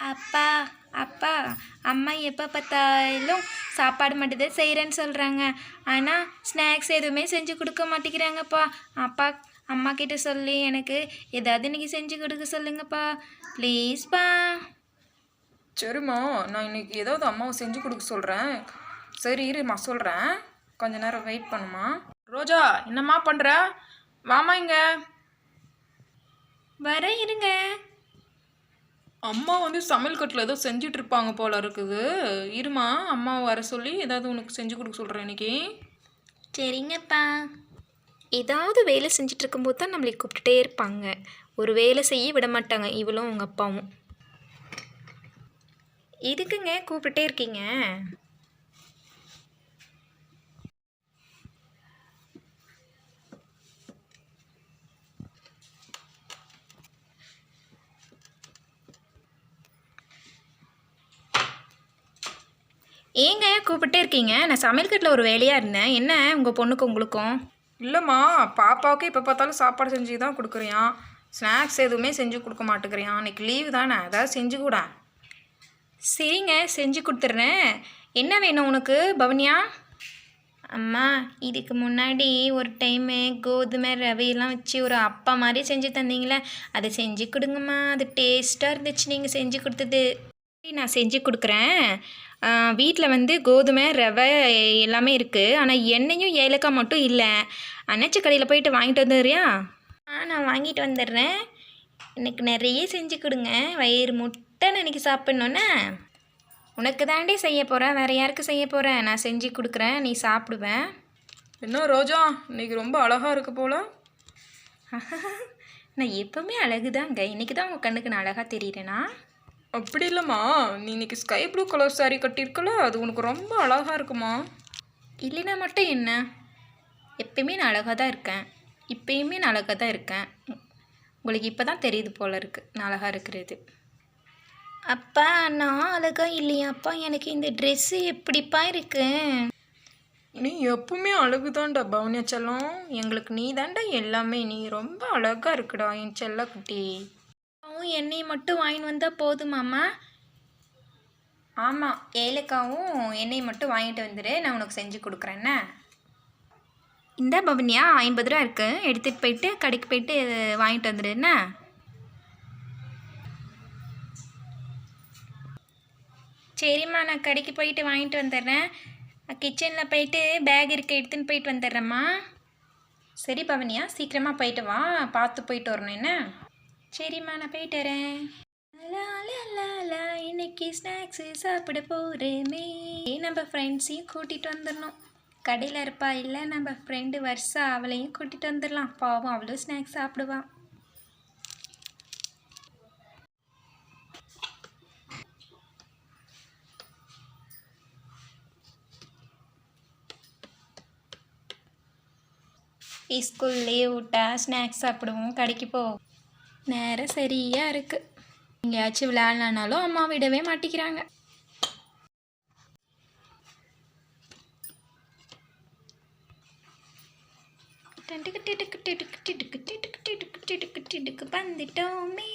அப்பா அப்பா அம்மா எப்போ பார்த்தாலும் சாப்பாடு மட்டும்தான் செய்கிறேன்னு சொல்கிறாங்க ஆனால் ஸ்நாக்ஸ் எதுவுமே செஞ்சு கொடுக்க மாட்டேங்கிறாங்கப்பா. அப்பா அம்மா கிட்ட சொல்லி எனக்கு ஏதாவது இன்னைக்கு செஞ்சு கொடுக்க சொல்லுங்கப்பா. ப்ளீஸ்ப்பா சரிம்மா நான் இன்னைக்கு ஏதாவது அம்மாவை செஞ்சு கொடுக்க சொல்கிறேன் சரி இருமா சொல்கிறேன் கொஞ்ச நேரம் வெயிட் பண்ணுமா ரோஜா என்னம்மா பண்ணுற வாமா இங்க. வர இருங்க. அம்மா வந்து சமையல் கட்டில் ஏதோ செஞ்சுட்டு இருப்பாங்க போல இருக்குது. இருமா அம்மா வர சொல்லி ஏதாவது உனக்கு செஞ்சு கொடுக்க சொல்கிறேன் இன்னைக்கு. சரிங்கப்பா. ஏதாவது வேலை செஞ்சுட்டு இருக்கும்போது தான் நம்மளை கூப்பிட்டுட்டே இருப்பாங்க. ஒரு வேலை செய்ய விட மாட்டாங்க இவளும் உங்கள் அப்பாவும். இதுக்குங்க கூப்பிட்டுட்டே இருக்கீங்க? ஏங்க கூப்பிட்டே இருக்கீங்க? நான் சமையல் கட்டில் ஒரு வேலையாக இருந்தேன். என்ன உங்கள் பொண்ணுக்கு உங்களுக்கும்? இல்லைம்மா பாப்பாவுக்கு எப்போ பார்த்தாலும் சாப்பாடு செஞ்சு தான் கொடுக்குறியான் ஸ்நாக்ஸ் எதுவுமே செஞ்சு கொடுக்க மாட்டேங்கிறியான் இன்னைக்கு லீவு தானே. ஏதாவது செஞ்சு கூட. சரிங்க செஞ்சு கொடுத்துட்றேன். என்ன வேணும் உனக்கு பவனியா? அம்மா இதுக்கு முன்னாடி ஒரு டைமு கோதுமை ரவையெல்லாம் வச்சு ஒரு அப்பா மாதிரி செஞ்சு தந்தீங்களே. அதை செஞ்சு கொடுங்கம்மா. அது டேஸ்ட்டாக இருந்துச்சு. நீங்கள் செஞ்சு கொடுத்தது. நான் செஞ்சு கொடுக்குறேன். வீட்டில் வந்து கோதுமை ரவை எல்லாமே இருக்குது ஆனால் எண்ணெயும் ஏலக்காய் மட்டும் இல்லை. அண்ணாச்சி கடையில் போயிட்டு வாங்கிட்டு வந்துடுறியா? ஆ நான் வாங்கிட்டு வந்துடுறேன். எனக்கு நிறைய செஞ்சு கொடுங்க. வயிறு முட்டை நினைக்கி சாப்பிட்ணுன்னே உனக்கு தாண்டி செய்ய போகிறேன் வேறு யாருக்கு செய்ய போகிறேன் நான் செஞ்சு கொடுக்குறேன். நீ சாப்பிடுவேன் என்ன ரோஜா? இன்னைக்கு ரொம்ப அழகாக இருக்கு போல. நான் எப்போவுமே அழகுதாங்க. இன்னைக்கு தான் உங்கள் கண்ணுக்கு நான் அழகாக தெரியுறேனா? அப்படி இல்லைம்மா. நீ இன்னைக்கு ஸ்கை ப்ளூ கலர் saree கட்டியிருக்கல அது உனக்கு ரொம்ப அழகாக இருக்குமா? இல்லைனா மட்டும் என்ன? எப்பயுமே நான் அழகாக தான் இருக்கேன். இப்பயுமே நான் அழகாக தான் இருக்கேன். உங்களுக்கு இப்போ தான் தெரியுது போல இருக்கு. நான் அழகாக இருக்கிறது. அப்பா நான் அழகா இல்லையாப்பா எனக்கு இந்த ட்ரெஸ்ஸு எப்படிப்பா இருக்கு? நீ எப்பவுமே அழகுதான்டா பவனியா செல்லம். எங்களுக்கு நீ தான்டா எல்லாமே. நீ ரொம்ப அழகா இருக்குடா என் செல்லக்குட்டி. அப்பாவும் எண்ணெய் மட்டும் வாங்கிட்டு வந்தால் போதுமாம்மா? ஆமாம் ஏலக்காவும் எண்ணெய் மட்டும் வாங்கிட்டு வந்துடு நான் உனக்கு செஞ்சு கொடுக்குறேன்ன இந்த பவனியா ஐம்பது ரூபா இருக்கு. எடுத்துகிட்டு போயிட்டு கடைக்கு போயிட்டு வாங்கிட்டு வந்துடு என்ன? சரிம்மா நான் கடைக்கு போயிட்டு வாங்கிட்டு வந்துடுறேன். கிச்சனில் போயிட்டு பேக் இருக்க எடுத்துன்னு போயிட்டு வந்துடுறேம்மா. சரி பவனியா சீக்கிரமாக போயிட்டு வா பார்த்து போயிட்டு வரணும் என்ன? சரிம்மா நான் போயிட்டு வரேன். லா, லா, இன்னைக்கு ஸ்நாக்ஸு சாப்பிட போகிறேமே நம்ம ஃப்ரெண்ட்ஸையும் கூட்டிகிட்டு வந்துடணும் கடையில் இருப்பா இல்லை நம்ம ஃப்ரெண்டு வருஷா அவளையும் கூட்டிகிட்டு வந்துடலாம் பாவம் அவளும் ஸ்நாக்ஸ் சாப்பிடுவான் ஸ்கூல் லீவ் விட்டா ஸ்நாக்ஸ் சாப்பிடுவோம் கடைக்கு போவோம் நேரம் சரியாக இருக்குது எங்கேயாச்சும் விளையாடலானாலும் அம்மா விடவே மாட்டேங்கிறாங்க. வந்துட்டோமே.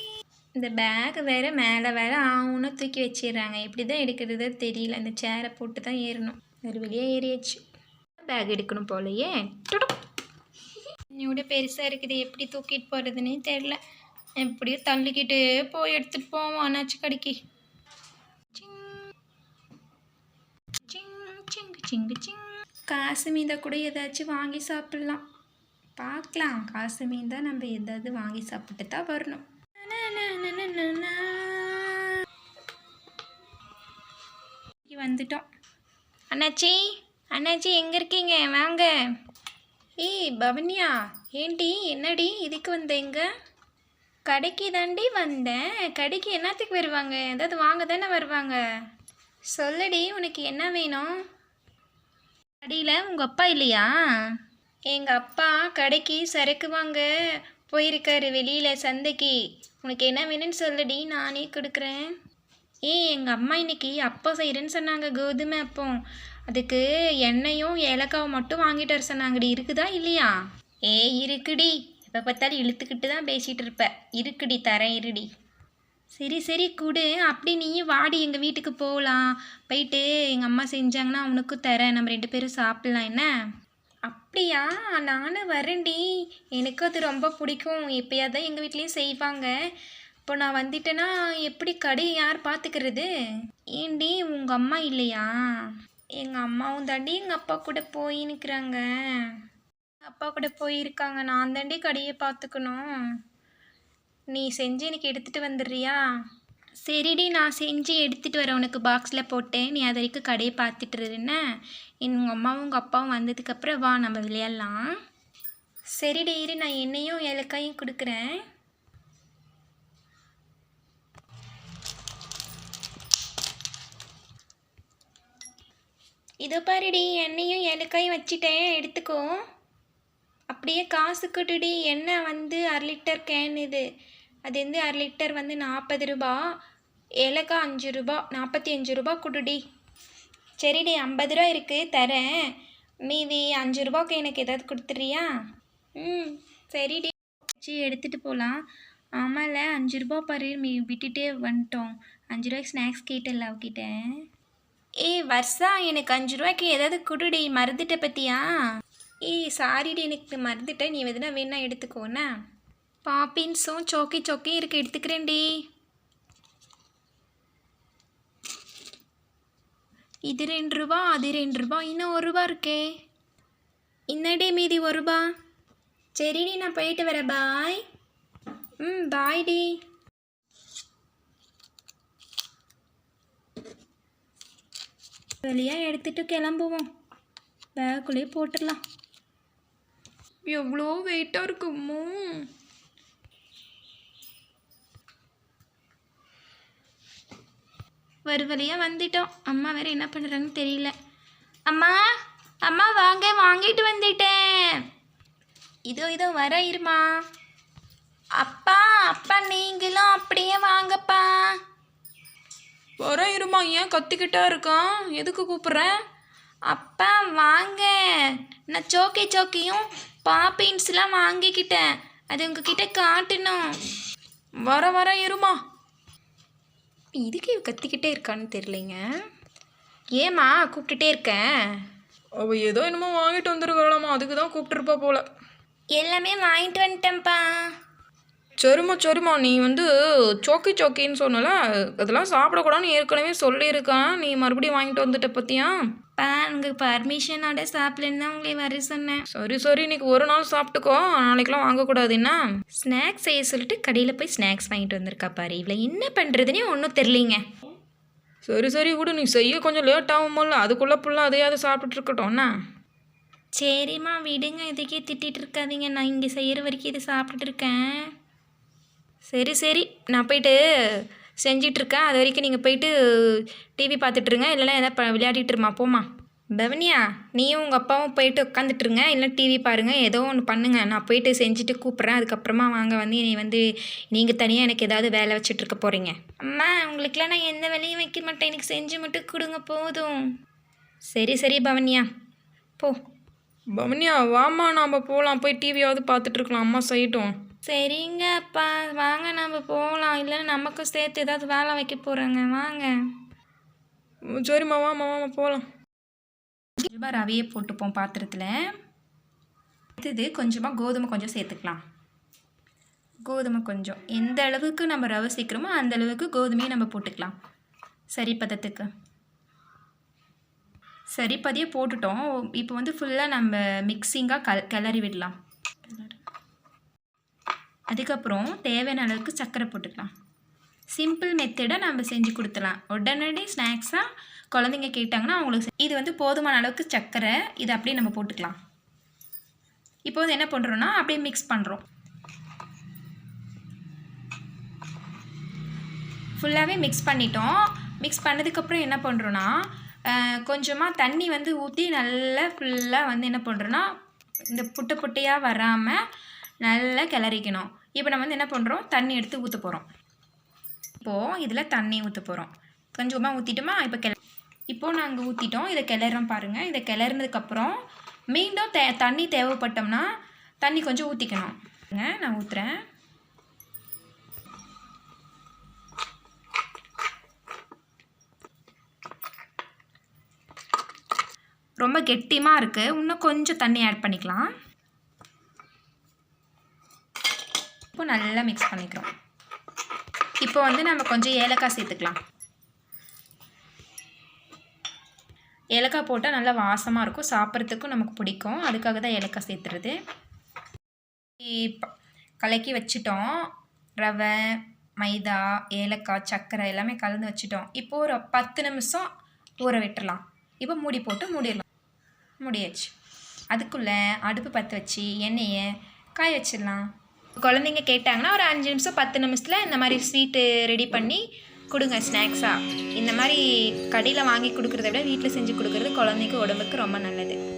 இந்த பேக் வேற மேலே வேற ஆவுன்னு தூக்கி வச்சிடுறாங்க. எப்படி தான் எடுக்கிறது தெரியல. இந்த சேரை போட்டு தான் ஏறணும். ஒரு வெளியே ஏறியாச்சு. பேக் எடுக்கணும் போலயே. டுடுக். பெருசாக இருக்குது. எப்படி தூக்கிட்டு போகிறதுனே தெரில எப்படியோ தள்ளிக்கிட்டு போய் எடுத்துகிட்டு போவோம் அண்ணாச்சி கடைக்கு. சிங். சிங், சிங்கு, சிங்கு, சிங். காசு மீந்தா கூட ஏதாச்சும் வாங்கி சாப்பிட்லாம். பார்க்கலாம். காசு மீந்தா நம்ம ஏதாவது வாங்கி சாப்பிட்டு தான் வரணும். வந்துட்டோம். அண்ணாச்சி அண்ணாச்சி எங்கே இருக்கீங்க? வாங்க. ஏய் பவனியா ஏண்டி என்னடி இதுக்கு வந்தேங்க கடைக்கு தாண்டி வந்தேன். கடைக்கு என்னத்துக்கு வருவாங்க? ஏதாவது வாங்க தானே வருவாங்க. சொல்லடி உனக்கு என்ன வேணும்? கடையில் உங்கள் அப்பா இல்லையா? எங்கள் அப்பா கடைக்கு சரக்கு வாங்க போயிருக்காரு வெளியில் சந்தைக்கு. உனக்கு என்ன வேணும்னு சொல்லுடி நானே கொடுக்குறேன். ஏய் எங்கள் அம்மா இன்னைக்கு அப்பா செய்கிறேன்னு சொன்னாங்க கோதுமை அப்பம். அதுக்கு எண்ணெயும் ஏலக்காவும் மட்டும் வாங்கிட்டு வர சொன்னாங்கடி இருக்குதா இல்லையா? ஏய் இருக்குடி. எப்போ பார்த்தாலும் இழுத்துக்கிட்டு தான் பேசிகிட்டு இருப்ப. இருக்குடி தரேன் இருடி. சரி சரி கொடு. அப்படி நீயும் வாடி எங்கள் வீட்டுக்கு போகலாம் போயிட்டு எங்கள் அம்மா செஞ்சாங்கன்னா அவனுக்கும் தரேன். நம்ம ரெண்டு பேரும் சாப்பிட்லாம் என்ன? அப்படியா? நானும் வரேன்டி. எனக்கும் அது ரொம்ப பிடிக்கும். எப்பயாவது தான் எங்கள் வீட்லேயும் செய்வாங்க. இப்போ நான் வந்துட்டேன்னா எப்படி கடையை யார் பார்த்துக்கிறது? ஏண்டி உங்கள் அம்மா இல்லையா? எங்கள் அம்மாவும் தாண்டி எங்கள் அப்பா கூட போயின்னுக்குறாங்க. அப்பா கூட போயிருக்காங்க. நான் தாண்டி கடையை பார்த்துக்கணும். நீ செஞ்சு எனக்கு எடுத்துகிட்டு வந்துடுறியா? சரிடி நான் செஞ்சு எடுத்துகிட்டு வரேன். உனக்கு பாக்ஸில் போட்டேன். நீ அது வரைக்கும் கடையை பார்த்துட்டு இரு. என்ன? உங்கள் அம்மாவும் உங்கள் அப்பாவும் வந்ததுக்கப்புறம் வா நம்ம விளையாடலாம். சரிடி இரு. நான் எண்ணெயும் ஏலக்காயும் கொடுக்குறேன். இதோ பாருடி எண்ணெயும் ஏலக்காயும் வச்சிட்டேன். எடுத்துக்கோ. அப்படியே காசு கட்டுடி என்ன வந்து அரை லிட்டர் கேன் இது? அது வந்து அரை லிட்டர் வந்து நாற்பது ரூபா? ஏலக்காய் அஞ்சு ரூபா நாற்பத்தி அஞ்சு ரூபா கொடுடி. சரிடி ஐம்பது ரூபா இருக்குது தரேன். மீதி அஞ்சு ரூபாய்க்கு எனக்கு ஏதாவது கொடுத்துட்றியா? ம் சரிடி. வச்சு எடுத்துகிட்டு போகலாம் ஆமாம்ல அஞ்சு ரூபா பாரு மீ விட்டுட்டே வந்துட்டோம். அஞ்சு ரூபாய்க்கு ஸ்நாக்ஸ் கேட்டல அவகிட்ட. ஏய் வர்ஷா எனக்கு அஞ்சு ரூபாய்க்கு ஏதாவது குடுடி மறந்துட்ட பற்றியா ஏய் சாரிடி எனக்கு மறந்துட்டேன் நீ எதுனா வேணா எடுத்துக்கோண்ணா பாப்பின்ஸும் சோக்கி சோக்கியும் இருக்கு எடுத்துக்கிறேன்டி இது ரெண்டு ரூபா அது ரெண்டு ரூபா இன்னும் ஒரு ரூபா இருக்கே. இன்னடி மீதி ஒரு ரூபா? சரிடி நான் போயிட்டு வரேன் பாய் ம் பாய்டி வெளியாக எடுத்துட்டு கிளம்புவோம். பேக்குள்ளேயே போட்டுடலாம். எவ்வளோ வெயிட்டாக இருக்குமோ ஒரு வழியாக வந்துட்டோம். அம்மா வேற என்ன பண்ணுறாங்கன்னு தெரியல. அம்மா அம்மா வாங்க வாங்கிட்டு வந்துட்டேன். இதோ இதோ வர இருமா. அப்பா அப்பா நீங்களும் அப்படியே வாங்கப்பா. வர இருமா ஏன் கத்திக்கிட்டா இருக்கான் எதுக்கு கூப்பிட்றேன் அப்பா வாங்க. நான் சோக்கி சோக்கியும் பாப்பின்ஸ்லாம் வாங்கிக்கிட்டேன். அது உங்ககிட்ட காட்டணும். வர வர இருமா. இதுக்கு இவ கத்திக்கிட்டே இருக்கான்னு தெரியலைங்க. ஏம்மா கூப்பிட்டுட்டே இருக்கேன் அவ ஏதோ என்னமோ வாங்கிட்டு வந்துருக்கலாமா அதுக்கு தான் கூப்பிட்டுருப்பா போல. எல்லாமே வாங்கிட்டு வந்துட்டேன்ப்பா. சரிம்மா சரிம்மா நீ வந்து சோக்கி சோக்கின்னு சொன்னல அதெல்லாம் சாப்பிடக்கூடாதுன்னு ஏற்கனவே சொல்லியிருக்கான். நீ மறுபடியும் வாங்கிட்டு வந்துட்ட பத்தியா? பா உங்கள் பர்மிஷனோட சாப்பிடலன்னு தான் உங்களை வர சொன்னேன். சரி சரி இன்னைக்கு ஒரு நாள் சாப்பிட்டுக்கோ. நாளைக்கெல்லாம் வாங்கக்கூடாது என்ன? ஸ்நாக்ஸ் செய்ய சொல்லிட்டு கடையில் போய் ஸ்நாக்ஸ் வாங்கிட்டு வந்திருக்கா பாரு. இவ்வளோ என்ன பண்ணுறதுனே ஒன்றும் தெரிலிங்க சரி சரி விடு. நீ செய்ய கொஞ்சம் லேட் ஆகும்போல அதுக்குள்ளே புள்ள அதையாவது சாப்பிட்டுட்டு இருக்கட்டும்னா சரிம்மா விடுங்க. இதுக்கே திட்டிகிட்டு இருக்காதீங்க. நான் இங்கே செய்கிற வரைக்கும் இது சாப்பிட்டுட்டு இருக்கேன். சரி சரி. நான் போயிட்டு செஞ்சிட்ருக்கேன். அது வரைக்கும் நீங்கள் போயிட்டு டிவி பார்த்துட்ருங்க. இல்லைன்னா எதாவது ப விளையாடிட்டு போமா பவனியா நீயும் உங்கள் அப்பாவும் போயிட்டு உட்காந்துட்ருங்க இல்லை டிவி பாருங்கள் ஏதோ ஒன்று பண்ணுங்கள் நான் போயிட்டு செஞ்சுட்டு கூப்பிட்றேன். அதுக்கப்புறமா வாங்க. வந்து நீ வந்து நீங்கள் தனியாக எனக்கு ஏதாவது வேலை வச்சுட்ருக்க போகிறீங்க அம்மா உங்களுக்குலாம் நான் எந்த வேலையும் வைக்க மாட்டேன். எனக்கு செஞ்சு மட்டும் கொடுங்க போதும். சரி சரி பவனியா. போ. பவனியா வாமா நாம் போகலாம் போய் டிவியாவது பார்த்துட்ருக்கலாம். அம்மா செய்யட்டும். சரிங்க அப்பா வாங்க நம்ம போகலாம் இல்லைன்னா நமக்கும் சேர்த்து ஏதாவது வேலை வைக்க போகிறோங்க வாங்க. சரிம்மா வாமா வாமா போகலாம் கொஞ்சமாக ரவையை போட்டுப்போம் பாத்திரத்தில். அடுத்தது கொஞ்சமாக கோதுமை கொஞ்சம் சேர்த்துக்கலாம். கோதுமை கொஞ்சம். எந்த அளவுக்கு நம்ம ரவை சேர்க்குறோமோ அந்த அளவுக்கு கோதுமையை நம்ம போட்டுக்கலாம். சரி பதத்துக்கு சரி பதியே போட்டுட்டோம். இப்போ வந்து ஃபுல்லாக நம்ம மிக்சிங்காக கல் கிளறி விடலாம். அதுக்கப்புறம் தேவையான அளவுக்கு சர்க்கரை போட்டுக்கலாம். சிம்பிள் மெத்தடை நம்ம செஞ்சு கொடுத்துலாம் உடனடி ஸ்நாக்ஸாக குழந்தைங்க கேட்டாங்கன்னா அவங்களுக்கு இது வந்து போதுமான அளவுக்கு சர்க்கரை இதை அப்படியே நம்ம போட்டுக்கலாம். இப்போ வந்து என்ன பண்ணுறோன்னா அப்படியே மிக்ஸ் பண்ணுறோம் ஃபுல்லாகவே மிக்ஸ் பண்ணிட்டோம். மிக்ஸ் பண்ணதுக்கப்புறம் என்ன பண்ணுறோன்னா கொஞ்சமாக தண்ணி வந்து ஊற்றி நல்லா ஃபுல்லாக வந்து என்ன பண்ணுறோன்னா இந்த புட்டை புட்டையாக வராமல் நல்லா கிளறிக்கணும். இப்போ நம்ம வந்து என்ன பண்ணுறோம் தண்ணி எடுத்து ஊற்ற போகிறோம் இப்போது இதில் தண்ணி ஊற்ற போகிறோம் கொஞ்சமாக ஊற்றிட்டோமா இப்போ கிள இப்போது நாங்கள் ஊற்றிட்டோம் இதை கிளறோம் பாருங்கள் இதை கிளறினதுக்கப்புறம் மீண்டும் தே தண்ணி தேவைப்பட்டோம்னா தண்ணி கொஞ்சம் ஊற்றிக்கணும் நான் ஊற்றுறேன் ரொம்ப கெட்டியமாக இருக்குது இன்னும் கொஞ்சம் தண்ணி ஆட் பண்ணிக்கலாம். இப்போ நல்லா மிக்ஸ் பண்ணிக்கிறோம். இப்போ வந்து நம்ம கொஞ்சம் ஏலக்காய் சேர்த்துக்கலாம். ஏலக்காய் போட்டால் நல்லா வாசமாக இருக்கும். சாப்பிட்றதுக்கும் நமக்கு பிடிக்கும். அதுக்காக தான் ஏலக்காய் சேர்த்துறது. கலக்கி வச்சிட்டோம். ரவை மைதா ஏலக்காய் சர்க்கரை எல்லாமே கலந்து வச்சிட்டோம். இப்போ ஒரு பத்து நிமிஷம் ஊற விட்டுடலாம் இப்போ மூடி போட்டு மூடிடலாம். மூடியாச்சு. அதுக்குள்ளே அடுப்பு பற்ற வச்சு எண்ணெயை காய வச்சிடலாம். குழந்தைங்க கேட்டாங்கன்னா ஒரு அஞ்சு நிமிஷம் பத்து நிமிஷத்தில் இந்த மாதிரி ஸ்வீட்டு ரெடி பண்ணி கொடுங்க ஸ்நாக்ஸாக இந்த மாதிரி கடையில் வாங்கி கொடுக்குறத விட வீட்டில் செஞ்சு கொடுக்குறது குழந்தைக்கு உடம்புக்கு ரொம்ப நல்லது.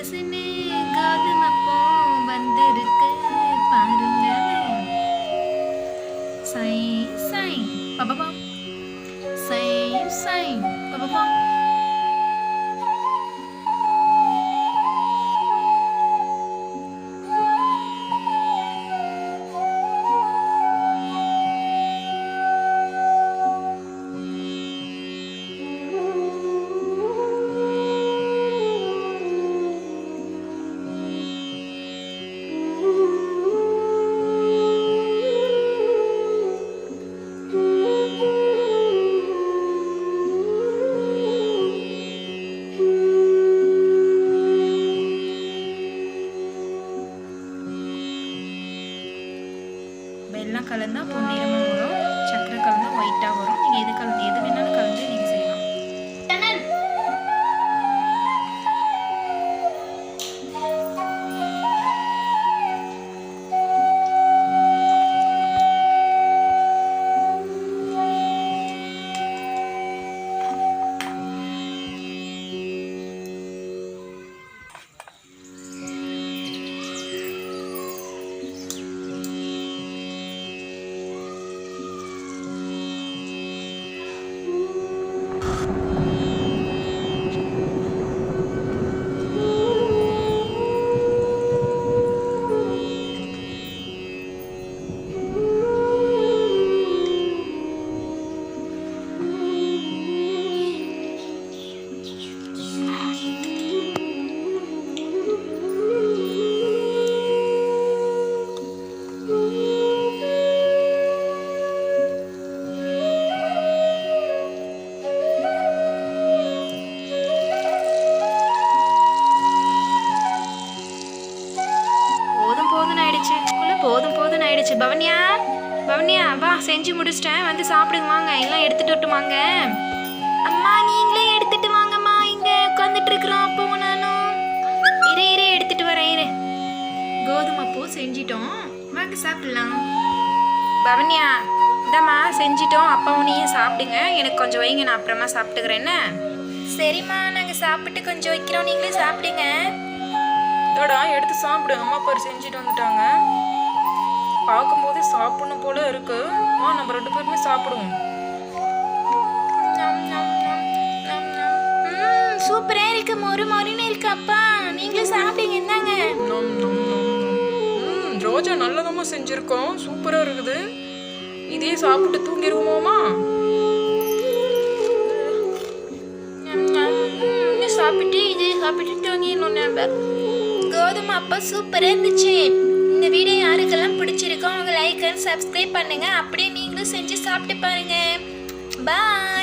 listening. செஞ்சு முடிச்சிட்டேன். வந்து சாப்பிடுங்க வாங்க. எல்லாம் எடுத்துட்டு வரட்டுமாங்க அம்மா நீங்களே எடுத்துட்டு வாங்கம்மா. இங்க உட்காந்துட்டு இருக்கிறோம். அப்போ நானும். இரு இரு எடுத்துட்டு வரேன் இரு. கோதுமை பூ செஞ்சிட்டோம். வாங்க சாப்பிடலாம். பவன்யா இந்தாம்மா செஞ்சிட்டோம். அப்பாவும் நீயும் சாப்பிடுங்க. எனக்கு கொஞ்சம் வைங்க நான் அப்புறமா சாப்பிட்டுக்கிறேன் என்ன? சரிம்மா நாங்கள் சாப்பிட்டு கொஞ்சம் வைக்கிறோம். நீங்களே சாப்பிடுங்க. தோடா எடுத்து சாப்பிடு. அம்மா பாரு செஞ்சுட்டு வந்துட்டாங்க. பார்க்கும்போதே சாப்பிடணும் போல இருக்கு. ஆ நம்ம ரெண்டு பேருமே சாப்பிடுவோம். சூப்பரா இருக்கு. மொறு மொறுன்னு இருக்கு அப்பா. நீங்களும் சாப்பிடுங்க என்னங்க ரோஜா நல்லதமா செஞ்சிருக்கோம் சூப்பரா இருக்குது. இதே சாப்பிட்டு தூங்கிடுவோமா சாப்பிட்டு இது சாப்பிட்டு தூங்கிடணும் நம்ம கோதுமை அப்பா சூப்பராக இருந்துச்சு. இந்த வீடியோ யாருக்கெல்லாம் பிடிச்சிருக்கோ அவங்க லைக் அண்ட் சப்ஸ்கிரைப் பண்ணுங்கள் அப்படியே நீங்களும் செஞ்சு சாப்பிட்டு பாருங்கள் பாய்